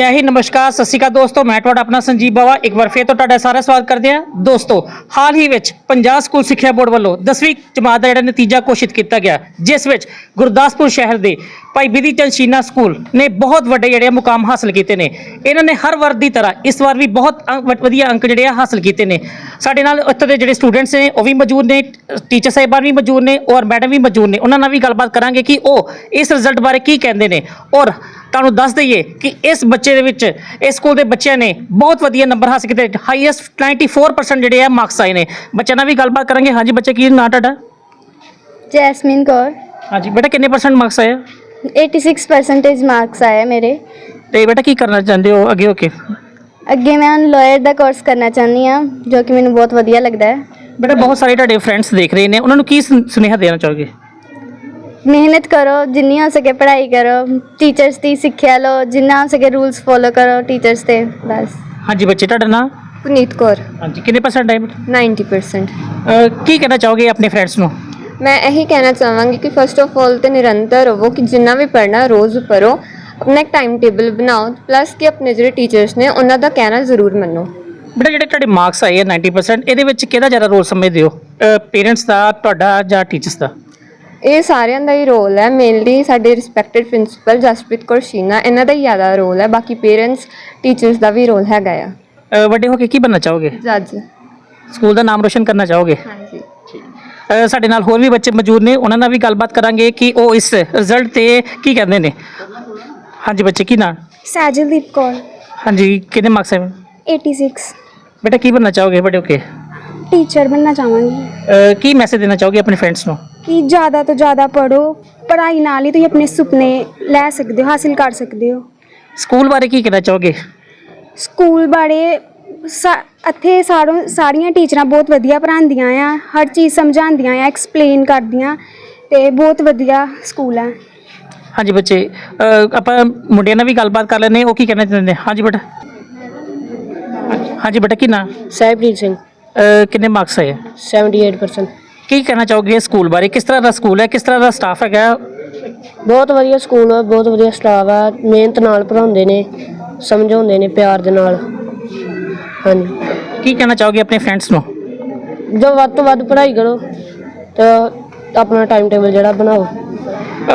ਜੈ ਹਿੰਦ, ਨਮਸਕਾਰ, ਸਤਿ ਸ਼੍ਰੀ ਅਕਾਲ ਦੋਸਤੋ, ਮੈਂ ਤੁਹਾਡਾ ਆਪਣਾ ਸੰਜੀਵ ਬਾਵਾ। ਇੱਕ ਵਾਰ ਫੇਰ ਤੋਂ ਤੁਹਾਡਾ ਸਾਰਾ ਸਵਾਗਤ ਕਰਦੇ ਹਾਂ। ਦੋਸਤੋ, ਹਾਲ ਹੀ ਵਿੱਚ ਪੰਜਾਬ ਸਕੂਲ ਸਿੱਖਿਆ ਬੋਰਡ ਵੱਲੋਂ 10ਵੀਂ ਜਮਾਤ ਦਾ ਜਿਹੜਾ ਨਤੀਜਾ ਘੋਸ਼ਿਤ ਕੀਤਾ ਗਿਆ, ਜਿਸ ਵਿੱਚ ਗੁਰਦਾਸਪੁਰ ਸ਼ਹਿਰ ਦੇ ਭਾਈ ਬਿਧੀ ਚੰਦ ਸ਼ੀਨਾ ਸਕੂਲ ਨੇ ਬਹੁਤ ਵੱਡੇ ਜਿਹੜੇ ਮੁਕਾਮ ਹਾਸਲ ਕੀਤੇ ਨੇ। ਇਹਨਾਂ ਨੇ ਹਰ ਵਾਰ ਦੀ ਤਰ੍ਹਾਂ ਇਸ ਵਾਰ ਵੀ ਬਹੁਤ ਅੰਕ- ਵ- ਵਧੀਆ ਅੰਕ ਜਿਹੜੇ ਆ ਹਾਸਲ ਕੀਤੇ ਨੇ। ਸਾਡੇ ਨਾਲ ਇੱਥੇ ਦੇ ਜਿਹੜੇ ਸਟੂਡੈਂਟਸ ਨੇ, ਉਹ ਵੀ ਮੌਜੂਦ ਨੇ, ਟੀਚਰ ਸਾਹਿਬਾਨ ਵੀ ਮੌਜੂਦ ਨੇ, ਔਰ ਮੈਡਮ ਵੀ ਮੌਜੂਦ ਨੇ। ਉਹਨਾਂ ਨਾਲ ਵੀ ਗੱਲਬਾਤ ਕਰਾਂਗੇ ਕਿ ਉਹ ਇਸ ਰਿਜ਼ਲਟ ਬਾਰੇ ਕੀ ਕਹਿੰਦੇ ਨੇ, ਔਰ ਤੁਹਾਨੂੰ ਦੱਸ ਦਈਏ ਕਿ ਇਸ ਬੱਚੇ ਦੇ ਵਿੱਚ ਇਸ ਸਕੂਲ ਦੇ ਬੱਚਿਆਂ ਨੇ ਬਹੁਤ ਵਧੀਆ ਨੰਬਰ ਹਾਸਲ ਕੀਤੇ ਹਾਈਐਸਟ 94% ਜਿਹੜੇ ਆ ਮਾਰਕਸ ਆਏ ਨੇ। ਬੱਚਿਆਂ ਨਾਲ ਵੀ ਗੱਲਬਾਤ ਕਰਾਂਗੇ। ਹਾਂਜੀ ਬੱਚੇ ਕੀ ਨਾਂ ਤੁਹਾਡਾ? ਜੈਸਮੀਨ ਕੌਰ। ਹਾਂਜੀ ਬੇਟਾ ਕਿੰਨੇ ਪਰਸੈਂਟ ਮਾਰਕਸ ਆਏ ਆ? 86% ਮਾਰਕਸ ਆਏ ਮੇਰੇ। ਤੇ ਬੇਟਾ ਕੀ ਕਰਨਾ ਚਾਹੁੰਦੇ ਹੋ ਅੱਗੇ ਹੋ ਕੇ? ਅੱਗੇ ਮੈਂ ਲਾਇਰ ਦਾ ਕੋਰਸ ਕਰਨਾ ਚਾਹੁੰਦੀ ਹਾਂ ਜੋ ਕਿ ਮੈਨੂੰ ਬਹੁਤ ਵਧੀਆ ਲੱਗਦਾ ਹੈ। ਬੇਟਾ ਬਹੁਤ ਸਾਰੇ ਤੁਹਾਡੇ ਫਰੈਂਡਸ ਦੇਖ ਰਹੇ ਨੇ। ਉਹਨਾਂ ਨੂੰ ਕੀ ਸੁਨ- ਸੁਨੇਹਾ ਦੇਣਾ ਚਾਹੋਗੇ? ਮਿਹਨਤ ਕਰੋ ਜਿੰਨੀ ਹੋ ਸਕੇ ਪੜ੍ਹਾਈ ਕਰੋ ਟੀਚਰਸ ਦੀ ਸਿੱਖਿਆ ਲਓ ਜਿੰਨਾ ਹੋ ਸਕੇ ਰੂਲਸ ਫੋਲੋ ਕਰੋ ਟੀਚਰਸ ਦੇ ਬਸ। ਹਾਂਜੀ ਬੱਚੇ ਤੁਹਾਡਾ ਨਾਂ? ਪੁਨੀਤ ਕੌਰ। ਹਾਂਜੀ ਕਿੰਨੇ ਪਰਸੈਂਟ ਆਏ ਬੇਟਾ 90% ਅਹ ਕੀ ਕਹਿਣਾ ਚਾਹੋਗੇ ਆਪਣੇ ਫਰੈਂਡਸ ਨੂੰ? ਮੈਂ ਇਹੀ ਕਹਿਣਾ ਚਾਹਾਂਗੀ ਕਿ ਫਸਟ ਆਫ ਆਲ ਤੇ ਨਿਰੰਤਰ ਰਹੋ ਕਿ ਜਿੰਨਾ ਵੀ ਪੜ੍ਹਨਾ ਰੋਜ਼ ਪੜੋ ਆਪਣਾ ਇੱਕ ਟਾਈਮ ਟੇਬਲ ਬਣਾਓ ਪਲੱਸ ਕਿ ਆਪਣੇ ਜਿਹੜੇ ਟੀਚਰਸ ਨੇ ਉਹਨਾਂ ਦਾ ਕਹਿਣਾ ਜ਼ਰੂਰ ਮੰਨੋ। ਬੇਟਾ ਜਿਹੜੇ ਤੁਹਾਡੇ ਮਾਰਕਸ ਆਏ ਆ 90% ਇਹਦੇ ਵਿੱਚ ਕਿਹਦਾ ਜ਼ਿਆਦਾ ਰੋਲ ਸਮਝਦੇ ਹੋ? ਪੇਰੈਂਟਸ ਦਾ ਤੁਹਾਡਾ ਜਾਂ ਟੀਚਰਸ ਦਾ? ਇਹ ਸਾਰਿਆਂ ਦਾ ਹੀ ਰੋਲ ਹੈ ਮੇਨਲੀ ਸਾਡੇ ਰਿਸਪੈਕਟਡ ਪ੍ਰਿੰਸੀਪਲ ਜਸਪ੍ਰੀਤ ਕੌਰ ਸ਼ੀਨਾ ਇਹਨਾਂ ਦਾ ਹੀ ਜ਼ਿਆਦਾ ਰੋਲ ਹੈ ਬਾਕੀ ਪੇਰੈਂਟਸ ਟੀਚਰਸ ਦਾ ਵੀ ਰੋਲ ਹੈਗਾ ਆ। ਵੱਡੇ ਹੋ ਕੇ ਕੀ ਬਣਨਾ ਚਾਹੋਗੇ? ਜੱਜ ਸਕੂਲ ਦਾ ਨਾਮ ਰੋਸ਼ਨ ਕਰਨਾ ਚਾਹੋਗੇ? ਹਾਂਜੀ। ਸਾਡੇ ਨਾਲ ਹੋਰ ਵੀ ਬੱਚੇ ਮੌਜੂਦ ਨੇ ਉਹਨਾਂ ਨਾਲ ਵੀ ਗੱਲਬਾਤ ਕਰਾਂਗੇ ਕਿ ਉਹ ਇਸ ਰਿਜ਼ਲਟ ਤੇ ਕੀ ਕਹਿੰਦੇ ਨੇ। ਹਾਂਜੀ ਬੱਚੇ ਕੀ ਨਾਂ? ਸੈਜਲਦੀਪ ਕੌਰ। ਹਾਂਜੀ ਕਿੰਨੇ ਮਾਰਕਸ ਆਏ 86 ਬੇਟਾ ਕੀ ਬਣਨਾ ਚਾਹੋਗੇ ਵੱਡੇ ਹੋ ਕੇ? ਟੀਚਰ ਬਣਨਾ ਚਾਹਾਂਗੀ। ਕੀ ਮੈਸੇਜ ਦੇਣਾ ਚਾਹੋਗੇ ਆਪਣੇ ਫਰੈਂਡਸ ਨੂੰ? ਕਿ ਜ਼ਿਆਦਾ ਤੋਂ ਜ਼ਿਆਦਾ ਪੜੋ ਪੜ੍ਹਾਈ ਨਾਲ ਹੀ ਤੁਸੀਂ ਆਪਣੇ ਸੁਪਨੇ ਲੈ ਸਕਦੇ ਹੋ ਹਾਸਿਲ ਕਰ ਸਕਦੇ ਹੋ। ਸਕੂਲ ਬਾਰੇ ਕੀ ਕਹਿਣਾ ਚਾਹੋਗੇ? ਸਕੂਲ ਬਾਰੇ ਸਾ- ਇੱਥੇ ਸਾਰੋਂ ਸਾਰੀਆਂ ਟੀਚਰਾਂ ਬਹੁਤ ਵਧੀਆ ਪੜ੍ਹਾਉਂਦੀਆਂ ਆ ਹਰ ਚੀਜ਼ ਸਮਝਾਉਂਦੀਆਂ ਆ ਐਕਸਪਲੇਨ ਕਰਦੀਆਂ ਤੇ ਬਹੁਤ ਵਧੀਆ ਸਕੂਲ ਹੈ ਹਾਂਜੀ ਬੱਚੇ ਅਹ ਆਪਾਂ ਮੁੰਡਿਆਂ ਨਾਲ ਵੀ ਗੱਲਬਾਤ ਕਰ ਲੈਂਦੇ ਹਾਂ ਉਹ ਕੀ ਕਹਿਣਾ ਚਾਹੁੰਦੇ ਨੇ? ਹਾਂਜੀ ਬੇਟਾ। ਹਾਂਜੀ ਬੇਟਾ ਕੀ ਨਾਂ? ਸਹਿਬਰੀਤ ਸਿੰਘ। ਅਹ ਕਿੰਨੇ ਮਾਰਕਸ ਆਏ ਆ? 78% ਕੀ ਕਹਿਣਾ ਚਾਹੋਗੇ ਇਸ ਸਕੂਲ ਬਾਰੇ? ਕਿਸ ਤਰ੍ਹਾਂ ਦਾ ਸਕੂਲ ਹੈ? ਕਿਸ ਤਰ੍ਹਾਂ ਦਾ ਸਟਾਫ ਹੈਗਾ? ਬਹੁਤ ਵਧੀਆ ਸਕੂਲ ਹੈ ਬਹੁਤ ਵਧੀਆ ਸਟਾਫ ਹੈ ਮਿਹਨਤ ਨਾਲ ਪੜ੍ਹਾਉਂਦੇ ਨੇ ਸਮਝਾਉਂਦੇ ਨੇ ਪਿਆਰ ਦੇ ਨਾਲ। ਹਾਂਜੀ। ਕੀ ਕਹਿਣਾ ਚਾਹੋਗੇ ਆਪਣੇ ਫਰੈਂਡਸ ਨੂੰ? ਜੋ ਵੱਧ ਤੋਂ ਵੱਧ ਪੜ੍ਹਾਈ ਕਰੋ ਤੇ ਆਪਣਾ ਟਾਈਮ ਟੇਬਲ ਜਿਹੜਾ ਬਣਾਓ।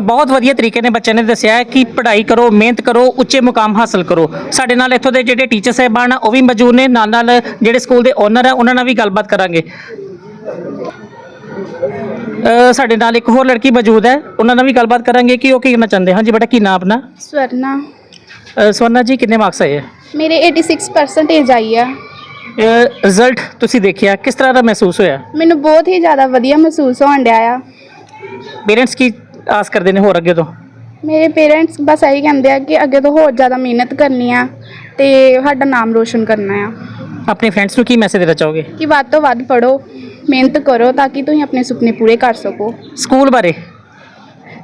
ਬਹੁਤ ਵਧੀਆ ਤਰੀਕੇ ਨੇ ਬੱਚਿਆਂ ਨੇ ਦੱਸਿਆ ਹੈ ਕਿ ਪੜ੍ਹਾਈ ਕਰੋ ਮਿਹਨਤ ਕਰੋ ਉੱਚੇ ਮੁਕਾਮ ਹਾਸਲ ਕਰੋ। ਸਾਡੇ ਨਾਲ ਇੱਥੋਂ ਦੇ ਜਿਹੜੇ ਟੀਚਰ ਸਾਹਿਬਾਨ ਆ ਉਹ ਵੀ ਮੌਜੂਦ ਨੇ। ਨਾਲ ਨਾਲ ਜਿਹੜੇ ਸਕੂਲ ਦੇ ਓਨਰ ਆ ਉਹਨਾਂ ਨਾਲ ਵੀ ਗੱਲਬਾਤ ਕਰਾਂਗੇ। ਸਾਡੇ ਨਾਲ ਇੱਕ ਹੋਰ ਲੜਕੀ ਮੌਜੂਦ ਹੈ। ਉਹਨਾਂ ਨਾਲ ਵੀ ਗੱਲਬਾਤ ਕਰਾਂਗੇ ਕਿ ਉਹ ਕੀ ਕਰਨਾ ਚਾਹੁੰਦੇ ਹਾਂਜੀ ਬੇਟਾ ਕੀ ਨਾਮ ਆਪਣਾ? ਸਵਰਨਾ। ਅ, ਸਵਰਨਾ ਜੀ ਕਿੰਨੇ ਮਾਰਕਸ ਆਏ ਆ? ਮੇਰੇ 86% ਆਈ ਆ। ਰਿਜ਼ਲਟ ਤੁਸੀਂ ਦੇਖਿਆ ਕਿਸ ਤਰ੍ਹਾਂ ਦਾ ਮਹਿਸੂਸ ਹੋਇਆ? ਮੈਨੂੰ ਬਹੁਤ ਹੀ ਜ਼ਿਆਦਾ ਵਧੀਆ ਮਹਿਸੂਸ ਹੋਣ ਡਿਆ ਆ। ਪੇਰੈਂਟਸ ਕੀ ਆਸ ਕਰਦੇ ਨੇ ਹੋਰ ਅੱਗੇ ਤੋਂ? ਮੇਰੇ ਪੇਰੈਂਟਸ ਬਸ ਇਹੀ ਕਹਿੰਦੇ ਆ ਕਿ ਅੱਗੇ ਤੋਂ ਹੋਰ ਜ਼ਿਆਦਾ ਮਿਹਨਤ ਕਰਨੀ ਆ ਤੇ ਸਾਡਾ ਨਾਮ ਰੋਸ਼ਨ ਕਰਨਾ ਆ। ਆਪਣੇ ਫਰੈਂਡਸ ਨੂੰ ਕੀ ਮੈਸੇਜ ਦੇਣਾ ਚਾਹੋਗੇ? ਕਿ ਵੱਧ ਤੋਂ ਵੱਧ ਪੜੋ ਮਿਹਨਤ ਕਰੋ ਤਾਂ ਕਿ ਤੁਸੀਂ ਆਪਣੇ ਸੁਪਨੇ ਪੂਰੇ ਕਰ ਸਕੋ ਸਕੂਲ ਬਾਰੇ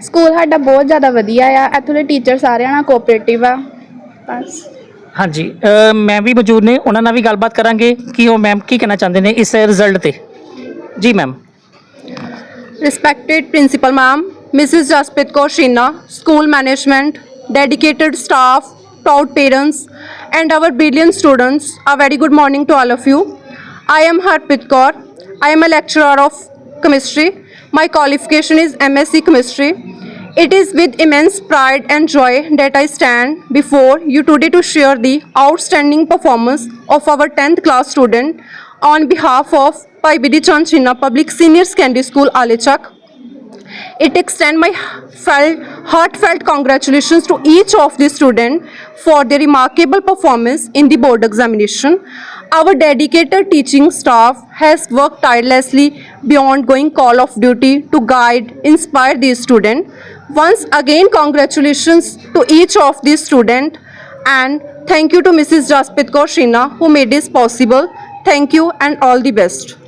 ਸਕੂਲ ਸਾਡਾ ਬਹੁਤ ਜ਼ਿਆਦਾ ਵਧੀਆ ਆ ਇੱਥੋਂ ਦੇ ਟੀਚਰ ਸਾਰਿਆਂ ਨਾਲ ਕੋਆਪਰੇਟਿਵ ਆ ਬਸ ਹਾਂਜੀ ਅ, ਮੈਂ ਵੀ ਮੌਜੂਦ ਨੇ ਉਹਨਾਂ ਨਾਲ ਵੀ ਗੱਲਬਾਤ ਕਰਾਂਗੇ ਕਿ ਉਹ ਮੈਮ ਕੀ ਕਹਿਣਾ ਚਾਹੁੰਦੇ ਨੇ ਇਸ ਰਿਜ਼ਲਟ ਤੇ ji ma'am Respected Principal Ma'am, Mrs. Jasprit Kaur Shina, school management, dedicated staff, proud parents, and our brilliant students, a very good morning to all of you. I am Harpit Kaur. I am a lecturer of chemistry. My qualification is MSc Chemistry. It is with immense pride and joy that I stand before you today to share the outstanding performance of our 10th class student on behalf of Pai Bidi Chand Chinna Public Senior Secondary School, Alichak. It extend my felt, heartfelt congratulations to each of the student for their remarkable performance in the board examination. Our dedicated teaching staff has worked tirelessly beyond going call of duty to guide, inspire these students. Once again, congratulations to each of these students and thank you to Mrs. Jasprit Kaur who made this possible. Thank you and all the best.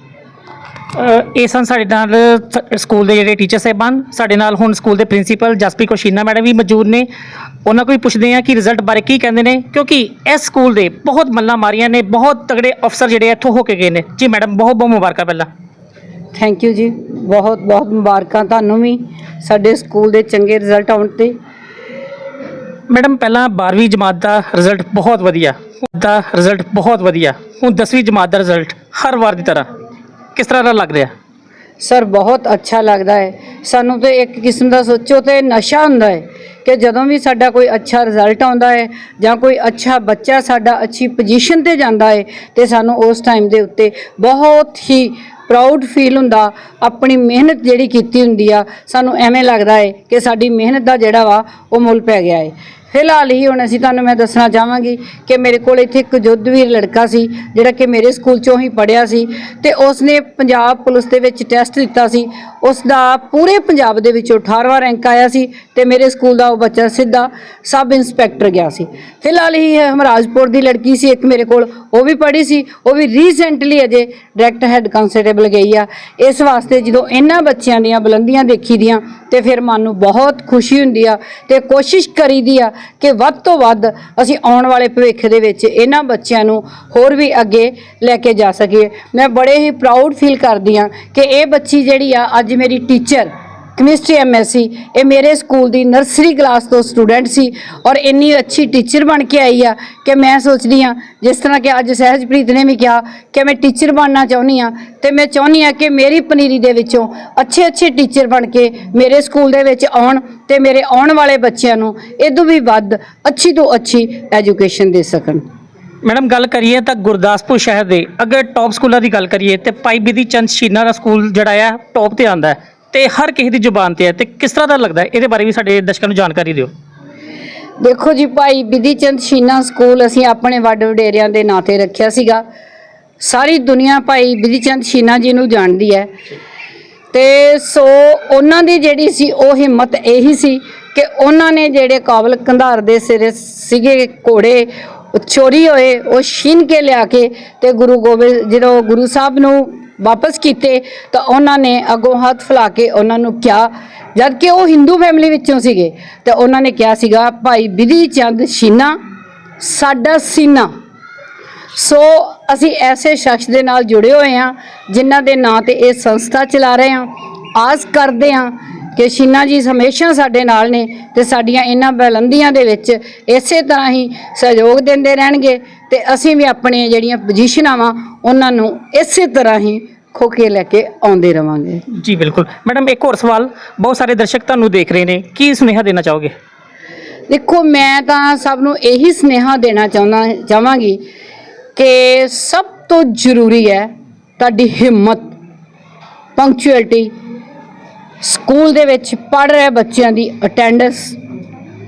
ਅ, ਇਹ ਸਨ ਸਾਡੇ ਨਾਲ ਸ- school ਦੇ ਜਿਹੜੇ teacher ਸਾਹਿਬਾਨ। ਸਾਡੇ ਨਾਲ ਹੁਣ ਸਕੂਲ ਦੇ ਪ੍ਰਿੰਸੀਪਲ ਜਸਪ੍ਰੀਤ ਕੋਸ਼ੀਨਾ ਮੈਡਮ ਵੀ ਮੌਜੂਦ ਨੇ। ਉਹਨਾਂ ਕੋਲ ਵੀ ਪੁੱਛਦੇ ਆ ਕਿ ਰਿਜ਼ਲਟ ਬਾਰੇ ਕੀ ਕਹਿੰਦੇ ਨੇ ਕਿਉਂਕਿ ਇਸ ਸਕੂਲ ਦੇ ਬਹੁਤ ਮੱਲਾਂ ਮਾਰੀਆਂ ਨੇ ਬਹੁਤ ਤਗੜੇ ਅਫਸਰ ਜਿਹੜੇ ਇੱਥੋਂ ਹੋ ਕੇ ਗਏ ਨੇ। ਜੀ ਮੈਡਮ ਬਹੁਤ ਬਹੁਤ ਮੁਬਾਰਕਾਂ ਪਹਿਲਾਂ। ਥੈਂਕ ਯੂ ਜੀ। ਬਹੁਤ ਬਹੁਤ ਮੁਬਾਰਕਾਂ ਤੁਹਾਨੂੰ ਵੀ ਸਾਡੇ ਸਕੂਲ ਦੇ ਚੰਗੇ ਰਿਜ਼ਲਟ ਆਉਣ ਤੇ। ਮੈਡਮ ਪਹਿਲਾਂ 12ਵੀਂ ਜਮਾਤ ਦਾ ਰਿਜ਼ਲਟ ਬਹੁਤ ਵਧੀਆ। ਦਾ ਰਿਜ਼ਲਟ ਬਹੁਤ ਵਧੀਆ। ਹੁਣ 10ਵੀਂ ਜਮਾਤ ਦਾ ਰਿਜ਼ਲਟ ਹਰ ਵਾਰ ਦੀ ਤਰ੍ਹਾਂ। ਕਿਸ ਤਰ੍ਹਾਂ ਦਾ ਲੱਗ ਰਿਹਾ? ਸਰ, ਬਹੁਤ ਅੱਛਾ ਲੱਗਦਾ ਹੈ। ਸਾਨੂੰ ਤੇ ਇੱਕ ਕਿਸਮ ਦਾ ਸੋਚੋ ਤੇ ਨਸ਼ਾ ਹੁੰਦਾ ਹੈ ਕਿ ਜਦੋਂ ਵੀ ਸਾਡਾ ਕੋਈ ਅੱਛਾ ਰਿਜ਼ਲਟ ਆਉਂਦਾ ਹੈ ਜਾਂ ਕੋਈ ਅੱਛਾ ਬੱਚਾ ਸਾਡਾ ਅੱਛੀ ਪੋਜੀਸ਼ਨ ਤੇ ਜਾਂਦਾ ਹੈ ਤੇ ਸਾਨੂੰ ਉਸ ਟਾਈਮ ਦੇ ਉੱਤੇ ਬਹੁਤ ਹੀ ਪ੍ਰਾਊਡ ਫੀਲ ਹੁੰਦਾ, ਆਪਣੀ ਮਿਹਨਤ ਜਿਹੜੀ ਕੀਤੀ ਹੁੰਦੀ ਆ, ਸਾਨੂੰ ਐਵੇਂ ਲੱਗਦਾ ਹੈ ਕਿ ਸਾਡੀ ਮਿਹਨਤ ਦਾ ਜਿਹੜਾ ਵਾ ਉਹ ਮੁੱਲ ਪੈ ਗਿਆ ਹੈ। ਫਿਲਹਾਲ ਹੀ ਹੁਣ ਅਸੀਂ ਤੁਹਾਨੂੰ ਮੈਂ ਦੱਸਣਾ ਚਾਹਾਂਗੀ ਕਿ ਮੇਰੇ ਕੋਲ ਇੱਥੇ ਇੱਕ ਯੁੱਧਵੀਰ ਲੜਕਾ ਸੀ, ਜਿਹੜਾ ਕਿ ਮੇਰੇ ਸਕੂਲ ਚੋਂ ਹੀ ਪੜ੍ਹਿਆ ਸੀ ਤੇ ਉਸਨੇ ਪੰਜਾਬ ਪੁਲਿਸ ਦੇ ਵਿੱਚ ਟੈਸਟ ਦਿੱਤਾ ਸੀ। ਉਸ ਦਾ ਪੂਰੇ ਪੰਜਾਬ ਦੇ ਵਿੱਚੋਂ 18ਵਾਂ ਰੈਂਕ ਆਇਆ ਸੀ ਤੇ ਮੇਰੇ ਸਕੂਲ ਦਾ ਉਹ ਬੱਚਾ ਸਿੱਧਾ ਸਬ ਇੰਸਪੈਕਟਰ ਗਿਆ ਸੀ। ਫਿਲਹਾਲ ਹੀ ਹਮਰਾਜਪੁਰ ਦੀ ਲੜਕੀ ਸੀ, ਇੱਕ ਮੇਰੇ ਕੋਲ ਉਹ ਵੀ ਪੜ੍ਹੀ ਸੀ, ਉਹ ਵੀ ਰੀਸੈਂਟਲੀ ਅਜੇ ਡਾਇਰੈਕਟ ਹੈੱਡ ਕਾਂਸਟੇਬਲ ਗਈ ਆ। ਇਸ ਵਾਸਤੇ ਜਦੋਂ ਇਹਨਾਂ ਬੱਚਿਆਂ ਦੀਆਂ ਬੁਲੰਦੀਆਂ ਦੇਖੀ ਦੀਆਂ ਤੇ ਫਿਰ ਮਨ ਨੂੰ ਬਹੁਤ ਖੁਸ਼ੀ ਹੁੰਦੀ ਆ ਤੇ ਕੋਸ਼ਿਸ਼ ਕਰੀਦੀ ਆ ਕਿ ਵੱਧ ਤੋਂ ਵੱਧ ਅਸੀਂ ਆਉਣ ਵਾਲੇ ਭਵਿੱਖ ਦੇ ਵਿੱਚ ਇਹਨਾਂ ਬੱਚਿਆਂ ਨੂੰ ਹੋਰ ਵੀ ਅੱਗੇ ਲੈ ਕੇ ਜਾ ਸਕੀਏ। ਮੈਂ ਬੜੇ ਹੀ ਪ੍ਰਾਊਡ ਫੀਲ ਕਰਦੀ ਆ ਕਿ ਇਹ ਬੱਚੀ ਜਿਹੜੀ ਆ, ਅੱਜ ਮੇਰੀ ਟੀਚਰ ਕੈਮਿਸਟਰੀ ਐਮਐਸਸੀ ਇਹ ਮੇਰੇ ਸਕੂਲ ਦੀ ਨਰਸਰੀ ਕਲਾਸ ਤੋਂ ਸਟੂਡੈਂਟ ਸੀ ਔਰ ਇੰਨੀ ਅੱਛੀ ਟੀਚਰ ਬਣ ਕੇ ਆਈ ਆ ਕਿ ਮੈਂ ਸੋਚਦੀ ਆ ਜਿਸ ਤਰ੍ਹਾਂ ਕਿ ਅੱਜ ਸਹਿਜਪ੍ਰੀਤ ਨੇ ਵੀ ਕਿਹਾ ਕਿ ਮੈਂ ਟੀਚਰ ਬਣਨਾ ਚਾਹੁੰਦੀ ਆ ਤੇ ਮੈਂ ਚਾਹੁੰਦੀ ਆ ਕਿ ਮੇਰੀ ਪਨੀਰੀ ਦੇ ਵਿੱਚੋਂ ਅੱਛੇ ਅੱਛੇ ਟੀਚਰ ਬਣ ਕੇ ਮੇਰੇ ਸਕੂਲ ਦੇ ਵਿੱਚ ਆਉਣ ਤੇ ਮੇਰੇ ਆਉਣ ਵਾਲੇ ਬੱਚਿਆਂ ਨੂੰ ਇਦੋਂ ਵੀ ਵੱਧ ਅੱਛੀ ਤੋਂ ਅੱਛੀ ਐਜੂਕੇਸ਼ਨ ਦੇ ਸਕਣ। ਮੈਡਮ, ਗੱਲ ਕਰੀਏ ਤਾਂ ਗੁਰਦਾਸਪੁਰ ਸ਼ਹਿਰ ਦੇ ਅਗਰ ਟੌਪ ਸਕੂਲਾਂ ਦੀ ਗੱਲ ਕਰੀਏ ਤੇ ਭਾਈ ਬਿਧੀ ਚੰਦ ਸ਼ੀਨਾ ਦਾ ਸਕੂਲ ਜਿਹੜਾ ਆ ਟੌਪ ਤੇ ਆਂਦਾ ਹੈ। ਤੇ ਹਰ ਕਿਸੇ ਦੀ ਜ਼ੁਬਾਨ ਤੇ ਹੈ ਤੇ ਕਿਸ ਤਰ੍ਹਾਂ ਦਾ ਲੱਗਦਾ ਹੈ? ਇਹਦੇ ਬਾਰੇ ਵੀ ਸਾਡੇ ਦਰਸ਼ਕਾਂ ਨੂੰ ਜਾਣਕਾਰੀ ਦਿਓ। ਦੇਖੋ ਜੀ ਭਾਈ, ਬਿਧੀ ਚੰਦ ਸ਼ੀਨਾ ਸਕੂਲ ਅਸੀਂ ਆਪਣੇ ਵੱਡ ਵਡੇਰਿਆਂ ਦੇ ਨਾਂ ਤੇ ਰੱਖਿਆ ਸੀਗਾ। ਸਾਰੀ ਦੁਨੀਆ ਭਾਈ ਬਿਧੀ ਚੰਦ ਸ਼ੀਨਾ ਜੀ ਨੂੰ ਜਾਣਦੀ ਹੈ। ਤੇ ਸੋ ਉਹਨਾਂ ਦੀ ਜਿਹੜੀ ਸੀ ਉਹ ਹਿੰਮਤ ਇਹੀ ਸੀ ਕਿ ਉਹਨਾਂ ਨੇ ਜਿਹੜੇ ਕਾਬਲ ਕੰਧਾਰ ਦੇ ਸਿਰੇ ਸੀਗੇ ਘੋੜੇ, ਉਹ ਚੋਰੀ ਹੋਏ, ਉਹ ਛੀਨ ਕੇ ਲਿਆ ਕੇ ਤੇ ਗੁਰੂ ਗੋਬਿੰਦ ਜਦੋਂ ਗੁਰੂ ਸਾਹਿਬ ਨੂੰ ਵਾਪਸ ਕੀਤੇ ਤਾਂ ਉਹਨਾਂ ਨੇ ਅੱਗੋਂ ਹੱਥ ਫਲਾ ਕੇ ਉਹਨਾਂ ਨੂੰ ਕਿਹਾ ਜਦ ਕਿ ਉਹ ਹਿੰਦੂ ਫੈਮਿਲੀ ਵਿੱਚੋਂ ਸੀਗੇ, ਤੇ ਉਹਨਾਂ ਨੇ ਕਿਹਾ ਸੀਗਾ, ਭਾਈ ਬਿਧੀ ਚੰਦ ਸ਼ੀਨਾ, ਸਾਡਾ ਸੀਨਾ। ਸੋ ਅਸੀਂ ਐਸੇ ਸ਼ਖਸ ਦੇ ਨਾਲ ਜੁੜੇ ਹੋਏ ਹਾਂ, ਜਿਨ੍ਹਾਂ ਦੇ ਨਾਂ ਤੇ ਇਹ ਸੰਸਥਾ ਚਲਾ ਰਹੇ ਹਾਂ। ਆਸ ਕਰਦੇ ਹਾਂ ਕਿ ਸ਼ੀਨਾ ਜੀ ਹਮੇਸ਼ਾ ਸਾਡੇ ਨਾਲ ਨੇ ਤੇ ਸਾਡੀਆਂ ਇਹਨਾਂ ਬੁਲੰਦੀਆਂ ਦੇ ਵਿੱਚ ਇਸੇ ਤਰ੍ਹਾਂ ਹੀ ਸਹਿਯੋਗ ਦਿੰਦੇ ਰਹਿਣਗੇ। ਤੇ ਅਸੀਂ ਵੀ ਆਪਣੀਆਂ ਜਿਹੜੀਆਂ ਪੋਜੀਸ਼ਨਾਂ ਵਾਂ ਉਹਨਾਂ ਨੂੰ ਇਸੇ ਤਰ੍ਹਾਂ ਹੀ ਖੋ ਕੇ ਲੈ ਕੇ ਆਉਂਦੇ ਰਵਾਂਗੇ। ਜੀ ਬਿਲਕੁਲ। ਮੈਡਮ ਇੱਕ ਹੋਰ ਸਵਾਲ। ਬਹੁਤ ਸਾਰੇ ਦਰਸ਼ਕ ਤੁਹਾਨੂੰ ਦੇਖ ਰਹੇ ਨੇ। ਕੀ ਸੁਨੇਹਾ ਦੇਣਾ ਚਾਹੋਗੇ? ਦੇਖੋ ਮੈਂ ਤਾਂ ਸਭ ਨੂੰ ਇਹੀ ਸੁਨੇਹਾ ਦੇਣਾ ਚਾਹੁੰਦਾ ਚਾਹਾਂਗੀ ਕਿ ਸਭ ਤੋਂ ਜ਼ਰੂਰੀ ਹੈ ਤੁਹਾਡੀ ਹਿੰਮਤ ਪੰਕਚੁਅਲਿਟੀ ਸਕੂਲ ਦੇ ਵਿੱਚ ਪੜ ਰਹੇ ਬੱਚਿਆਂ ਦੀ ਅਟੈਂਡੈਂਸ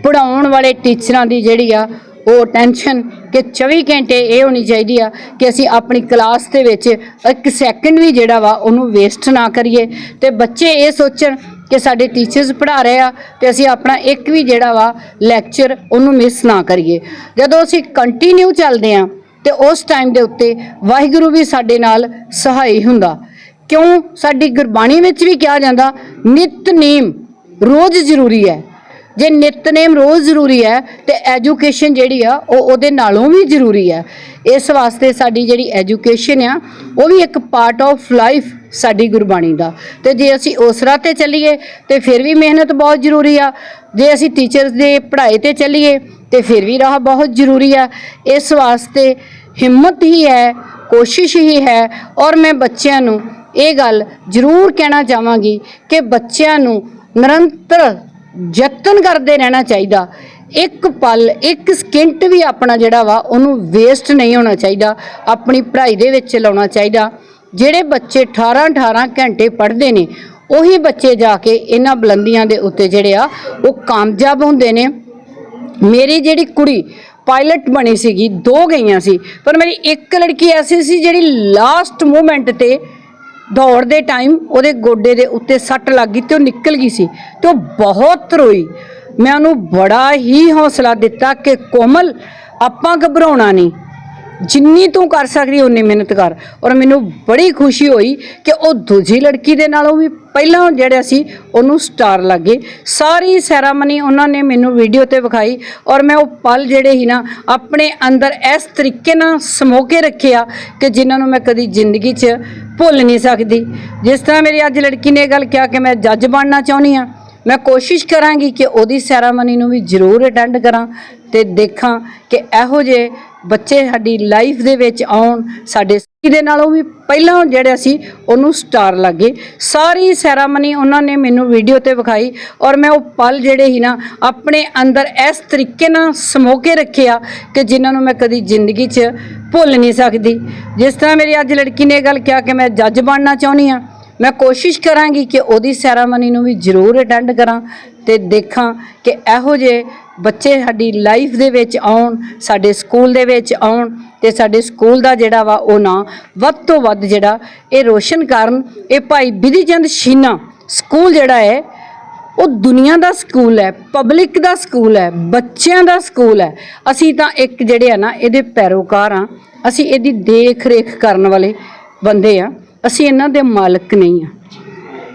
ਪੜਾਉਣ ਵਾਲੇ ਟੀਚਰਾਂ ਦੀ ਜਿਹੜੀ ਆ ਉਹ ਟੈਨਸ਼ਨ ਕਿ 24 ਘੰਟੇ ਇਹ ਹੋਣੀ ਚਾਹੀਦੀ ਆ ਕਿ ਅਸੀਂ ਆਪਣੀ ਕਲਾਸ ਦੇ ਵਿੱਚ ਇੱਕ ਸੈਕਿੰਡ ਵੀ ਜਿਹੜਾ ਵਾ ਉਹਨੂੰ ਵੇਸਟ ਨਾ ਕਰੀਏ ਤੇ ਬੱਚੇ ਇਹ ਸੋਚਣ ਕਿ ਸਾਡੇ ਟੀਚਰਸ ਪੜ੍ਹਾ ਰਹੇ ਆ ਤੇ ਅਸੀਂ ਆਪਣਾ ਇੱਕ ਵੀ ਜਿਹੜਾ ਵਾ ਲੈਕਚਰ ਉਹਨੂੰ ਮਿਸ ਨਾ ਕਰੀਏ। ਜਦੋਂ ਅਸੀਂ ਕੰਟੀਨਿਊ ਚੱਲਦੇ ਆ ਤੇ ਉਸ ਟਾਈਮ ਦੇ ਉੱਤੇ ਵਾਹਿਗੁਰੂ ਵੀ ਸਾਡੇ ਨਾਲ ਸਹਾਈ ਹੁੰਦਾ। ਕਿਉਂ? ਸਾਡੀ ਗੁਰਬਾਣੀ ਵਿੱਚ ਵੀ ਕਿਹਾ ਜਾਂਦਾ ਨਿਤਨੇਮ ਰੋਜ਼ ਜ਼ਰੂਰੀ ਹੈ। ਜੇ ਨਿਤਨੇਮ ਰੋਜ਼ ਜ਼ਰੂਰੀ ਹੈ ਤੇ ਐਜੂਕੇਸ਼ਨ ਜਿਹੜੀ ਆ, ਉਹ ਉਹਦੇ ਨਾਲੋਂ ਵੀ ਜ਼ਰੂਰੀ ਹੈ। ਇਸ ਵਾਸਤੇ ਸਾਡੀ ਜਿਹੜੀ ਐਜੂਕੇਸ਼ਨ ਆ, ਉਹ ਵੀ ਇੱਕ ਪਾਰਟ ਆਫ ਲਾਈਫ ਸਾਡੀ ਗੁਰਬਾਣੀ ਦਾ। ਤੇ ਜੇ ਅਸੀਂ ਉਸ ਰਾਹ ਤੇ ਚੱਲੀਏ, ਤੇ ਫਿਰ ਵੀ ਮਿਹਨਤ ਬਹੁਤ ਜ਼ਰੂਰੀ ਆ। ਜੇ ਅਸੀਂ ਟੀਚਰਸ ਦੇ ਪੜ੍ਹਾਈ ਤੇ ਚੱਲੀਏ, ਤੇ ਫਿਰ ਵੀ ਰਾਹ ਬਹੁਤ ਜ਼ਰੂਰੀ ਆ। ਇਸ ਵਾਸਤੇ ਹਿੰਮਤ ਹੀ ਹੈ, ਕੋਸ਼ਿਸ਼ ਹੀ ਹੈ, ਔਰ ਮੈਂ ਬੱਚਿਆਂ ਨੂੰ ਇਹ ਗੱਲ ਜ਼ਰੂਰ ਕਹਿਣਾ ਚਾਹਾਂਗੀ ਕਿ ਬੱਚਿਆਂ ਨੂੰ ਨਿਰੰਤਰ ਯਤਨ ਕਰਦੇ ਰਹਿਣਾ ਚਾਹੀਦਾ। ਇੱਕ ਪਲ, ਇੱਕ ਸਕਿੰਟ ਵੀ ਆਪਣਾ ਜਿਹੜਾ ਵਾ, ਉਹਨੂੰ ਵੇਸਟ ਨਹੀਂ ਹੋਣਾ ਚਾਹੀਦਾ। ਆਪਣੀ ਪੜ੍ਹਾਈ ਦੇ ਵਿੱਚ ਲਾਉਣਾ ਚਾਹੀਦਾ। ਜਿਹੜੇ ਬੱਚੇ 18 18 ਘੰਟੇ ਪੜ੍ਹਦੇ ਨੇ, ਉਹੀ ਬੱਚੇ ਜਾ ਕੇ ਇਹਨਾਂ ਬੁਲੰਦੀਆਂ ਦੇ ਉੱਤੇ ਜਿਹੜੇ ਆ, ਉਹ ਕਾਮਯਾਬ ਹੁੰਦੇ ਨੇ। ਮੇਰੀ ਜਿਹੜੀ ਕੁੜੀ ਪਾਇਲਟ ਬਣੀ ਸੀਗੀ, ਦੋ ਗਈਆਂ ਸੀ। ਪਰ ਮੇਰੀ ਇੱਕ ਲੜਕੀ ਐਸੀ ਸੀ ਜਿਹੜੀ ਲਾਸਟ ਮੂਮੈਂਟ ਤੇ ਦੌੜ ਦੇ ਟਾਈਮ ਉਹਦੇ ਗੋਡੇ ਦੇ ਉੱਤੇ ਸੱਟ ਲੱਗ ਗਈ ਤੇ ਉਹ ਨਿਕਲ ਗਈ ਸੀ ਤੇ ਉਹ ਬਹੁਤ ਰੋਈ। ਮੈਂ ਉਹਨੂੰ ਬੜਾ ਹੀ ਹੌਸਲਾ ਦਿੱਤਾ ਕਿ ਕੋਮਲ, ਆਪਾਂ ਘਬਰਾਉਣਾ ਨਹੀਂ। ਜਿੰਨੀ ਤੂੰ ਕਰ ਸਕਦੀ ਉਨੀ ਮਿਹਨਤ ਕਰ। ਔਰ ਮੈਨੂੰ ਬੜੀ ਖੁਸ਼ੀ ਹੋਈ ਕਿ ਉਹ ਦੂਜੀ ਲੜਕੀ ਦੇ ਨਾਲੋਂ ਵੀ ਪਹਿਲਾਂ ਜਿਹੜਾ ਸੀ, ਉਹਨੂੰ ਸਟਾਰ ਲੱਗੇ ਸਾਰੀ ਸੈਰਾਮਨੀ ਉਹਨਾਂ ਨੇ ਮੈਨੂੰ ਵੀਡੀਓ ਤੇ ਵਿਖਾਈ ਔਰ ਮੈਂ ਉਹ ਪਲ ਜਿਹੜੇ ਹੀ ਨਾ, ਆਪਣੇ ਅੰਦਰ ਇਸ ਤਰੀਕੇ ਨਾਲ ਸਮੋ ਕੇ ਰੱਖਿਆ ਕਿ ਜਿਨ੍ਹਾਂ ਨੂੰ ਮੈਂ ਕਦੀ ਜ਼ਿੰਦਗੀ 'ਚ ਭੁੱਲ ਨਹੀਂ ਸਕਦੀ। ਜਿਸ ਤਰ੍ਹਾਂ ਮੇਰੀ ਅੱਜ ਲੜਕੀ ਨੇ ਇਹ ਗੱਲ ਕਿਹਾ ਕਿ ਮੈਂ ਜੱਜ ਬਣਨਾ ਚਾਹੁੰਦੀ ਆ ਮੈਂ ਕੋਸ਼ਿਸ਼ ਕਰਾਂਗੀ ਕਿ ਉਹਦੀ ਸੈਰਾਮਨੀ ਨੂੰ ਵੀ ਜ਼ਰੂਰ ਅਟੈਂਡ ਕਰਾਂ ਤੇ ਦੇਖਾਂ ਕਿ ਇਹੋ ਜਿਹੇ ਬੱਚੇ ਸਾਡੀ ਲਾਈਫ ਦੇ ਵਿੱਚ ਆਉਣ, ਸਾਡੇ ਦੇ ਨਾਲੋਂ ਵੀ ਪਹਿਲਾਂ ਜਿਹੜਾ ਸੀ ਉਹਨੂੰ ਸਟਾਰ ਲੱਗੇ। ਸਾਰੀ ਸੈਰਾਮਨੀ ਉਹਨਾਂ ਨੇ ਮੈਨੂੰ ਵੀਡੀਓ ਤੇ ਵਿਖਾਈ ਔਰ ਮੈਂ ਉਹ ਪਲ ਜਿਹੜੇ ਹੀ ਨਾ, ਆਪਣੇ ਅੰਦਰ ਇਸ ਤਰੀਕੇ ਨਾਲ ਸਮੋ ਕੇ ਰੱਖਿਆ ਕਿ ਜਿਨ੍ਹਾਂ ਨੂੰ ਮੈਂ ਕਦੀ ਜ਼ਿੰਦਗੀ 'ਚ ਭੁੱਲ ਨਹੀਂ ਸਕਦੀ। ਜਿਸ ਤਰ੍ਹਾਂ ਮੇਰੀ ਅੱਜ ਲੜਕੀ ਨੇ ਇਹ ਗੱਲ ਕਿਹਾ ਕਿ ਮੈਂ ਜੱਜ ਬਣਨਾ ਚਾਹੁੰਦੀ ਹਾਂ। ਮੈਂ ਕੋਸ਼ਿਸ਼ ਕਰਾਂਗੀ ਕਿ ਉਹਦੀ ਸੈਰਾਮਨੀ ਨੂੰ ਵੀ ਜ਼ਰੂਰ ਅਟੈਂਡ ਕਰਾਂ ਤੇ ਦੇਖਾਂ ਕਿ ਇਹੋ ਜਿਹੇ ਬੱਚੇ ਸਾਡੀ ਲਾਈਫ ਦੇ ਵਿੱਚ ਆਉਣ, ਸਾਡੇ ਸਕੂਲ ਦੇ ਵਿੱਚ ਆਉਣ ਤੇ ਸਾਡੇ ਸਕੂਲ ਦਾ ਜਿਹੜਾ ਵਾ ਉਹ ਨਾਂ ਵੱਧ ਤੋਂ ਵੱਧ ਜਿਹੜਾ ਇਹ ਰੋਸ਼ਨ ਕਰਨ, ਇਹ ਭਾਈ ਬਿਧੀ ਚੰਦ ਸ਼ੀਨਾ ਸਕੂਲ ਜਿਹੜਾ ਹੈ, ਉਹ ਦੁਨੀਆ ਦਾ ਸਕੂਲ ਹੈ ਪਬਲਿਕ ਦਾ ਸਕੂਲ ਹੈ, ਬੱਚਿਆਂ ਦਾ ਸਕੂਲ ਹੈ। ਅਸੀਂ ਤਾਂ ਇੱਕ ਜਿਹੜੇ ਆ ਨਾ, ਇਹਦੇ ਪੈਰੋਕਾਰ ਆ ਅਸੀਂ ਇਹਦੀ ਦੇਖ ਰੇਖ ਕਰਨ ਵਾਲੇ ਬੰਦੇ ਆ ਅਸੀਂ ਇਹਨਾਂ ਦੇ ਮਾਲਕ ਨਹੀਂ ਆ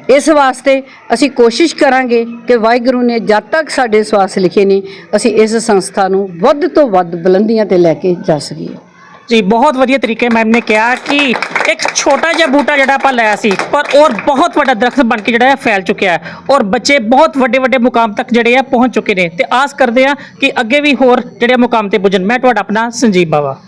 ਇਸ ਵਾਸਤੇ ਅਸੀਂ ਕੋਸ਼ਿਸ਼ ਕਰਾਂਗੇ ਕਿ ਵਾਹਿਗੁਰੂ ਨੇ ਜਦ ਤੱਕ ਸਾਡੇ ਸਵਾਸ ਲਿਖੇ ਨੇ, ਅਸੀਂ ਇਸ ਸੰਸਥਾ ਨੂੰ ਵੱਧ ਤੋਂ ਵੱਧ ਬੁਲੰਦੀਆਂ ਤੇ ਲੈ ਕੇ ਜਾ ਸਕੀਏ। ਜੀ, ਬਹੁਤ ਵਧੀਆ ਤਰੀਕੇ ਮੈਮ ਨੇ ਕਿਹਾ ਕਿ ਇੱਕ ਛੋਟਾ ਜਿਹਾ ਬੂਟਾ ਜਿਹੜਾ ਆਪਾਂ ਲਾਇਆ ਸੀ, ਪਰ ਔਰ ਬਹੁਤ ਵੱਡਾ ਦਰਖਤ ਬਣ ਕੇ ਜਿਹੜਾ ਹੈ ਫੈਲ ਚੁੱਕਿਆ ਹੈ ਔਰ ਬੱਚੇ ਬਹੁਤ ਵੱਡੇ ਵੱਡੇ ਮੁਕਾਮ ਤੱਕ ਜਿਹੜੇ ਆ ਪਹੁੰਚ ਚੁੱਕੇ ਨੇ ਤੇ ਆਸ ਕਰਦੇ ਆ ਕਿ ਅੱਗੇ ਵੀ ਹੋਰ ਜਿਹੜੇ ਮੁਕਾਮ ਤੇ ਪੁੱਜਣ। ਮੈਂ ਤੁਹਾਡਾ ਆਪਣਾ ਸੰਜੀਵ ਬਾਵਾ।